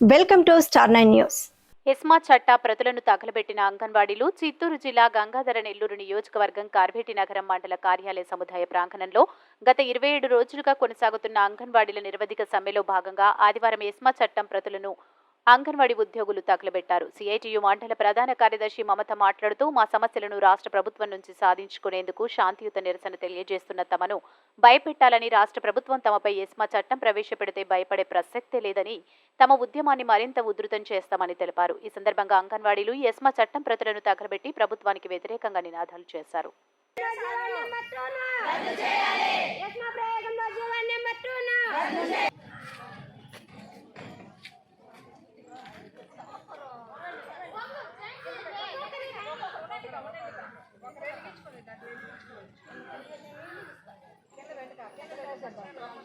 Welcome to star nine news. ESMA చట్ట ప్రతులను తగలబెట్టిన అంగన్వాడీలు చిత్తూరు జిల్లా గంగాధర నెల్లూరు నియోజకవర్గం కార్వేటి నగరం మండల కార్యాలయ సముదాయ ప్రాంగణంలో గత ఇరవై ఏడు రోజులుగా కొనసాగుతున్న అంగన్వాడీల నిరవధిక సమ్మెలో భాగంగా ఆదివారం ఎస్మా చట్టం ప్రతులను అంగన్వాడీ ఉద్యోగులు తగలబెట్టారు. సిఐటియు మండల ప్రధాన కార్యదర్శి మమత మాట్లాడుతూ మా సమస్యలను రాష్ట్ర ప్రభుత్వం నుంచి సాధించుకునేందుకు శాంతియుత నిరసన తెలియజేస్తున్న తమను భయపెట్టాలని రాష్ట్ర ప్రభుత్వం తమపై ఎస్మా చట్టం ప్రవేశపెడితే భయపడే ప్రసక్తే లేదని తమ ఉద్యమాన్ని మరింత ఉధృతం చేస్తామని తెలిపారు. ఈ సందర్భంగా అంగన్వాడీలు ఎస్మా చట్టం ప్రతులను తగలబెట్టి ప్రభుత్వానికి వ్యతిరేకంగా నినాదాలు చేశారు. వర్ధిల్లాలి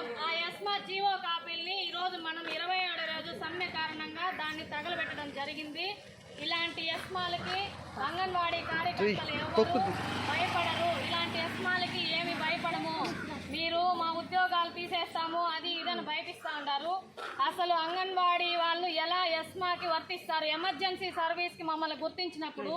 ప్రభుత్వం ఆ ఎస్మా జీవో కాపీల్ని ఈరోజు మనం ఇరవై ఏడు రోజు సమ్మె కారణంగా దాన్ని తగలబెట్టడం జరిగింది. ఇలాంటి ఎస్మాలకి అంగన్వాడీ కార్యకర్తలు ఎవరు భయపడరు. ఇలాంటి ఎస్మాలకి ఏమి భయపడము మీరు మా ఉద్యోగాలు తీసేస్తాము అది ఇదని భయపిస్తా అసలు అంగన్వాడీ వాళ్ళు ఎలా ఎస్మాకి వర్తిస్తారు? ఎమర్జెన్సీ సర్వీస్కి మమ్మల్ని గుర్తించినప్పుడు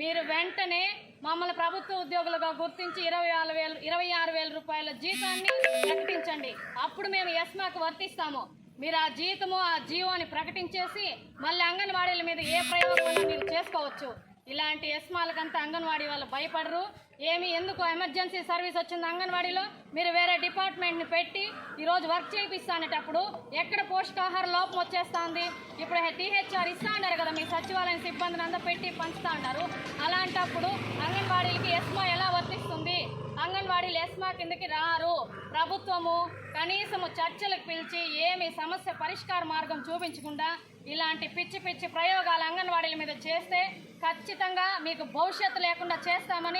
మీరు వెంటనే మమ్మల్ని ప్రభుత్వ ఉద్యోగులుగా గుర్తించి ఇరవై ఆరు వేలు ఇరవై ఆరు వేల రూపాయల జీతాన్ని ప్రకటించండి. అప్పుడు మేము ఎస్మాకి వర్తిస్తాము. మీరు ఆ జీతము ఆ జీవోని ప్రకటించేసి మళ్ళీ అంగన్వాడీల మీద ఏ ప్రయోగం మీరు చేసుకోవచ్చు? ఇలాంటి ఎస్మాలకంతా అంగన్వాడీ వాళ్ళు భయపడరు. ఏమి ఎందుకు ఎమర్జెన్సీ సర్వీస్ వచ్చింది అంగన్వాడీలో? మీరు వేరే డిపార్ట్మెంట్ని పెట్టి ఈరోజు వర్క్ చేయిస్తానేటప్పుడు ఎక్కడ పోషకాహార లోపం వచ్చేస్తుంది? ఇప్పుడు టీహెచ్ఆర్ ఇస్తా ఉన్నారు కదా మీ సచివాలయం సిబ్బందిని అంతా పెట్టి పంచుతా ఉన్నారు అలాంటప్పుడు అంగన్వాడీలకి ఎస్మా ఎలా వర్తిస్తుంది? అంగన్వాడీలు ఎస్మా కిందకి రారు. ప్రభుత్వము కనీసము చర్చలకు పిలిచి ఏమి సమస్య పరిష్కార మార్గం చూపించకుండా ఇలాంటి పిచ్చి పిచ్చి ప్రయోగాలు అంగన్వాడీల మీద చేస్తే ఖచ్చితంగా మీకు భవిష్యత్తు లేకుండా చేస్తామని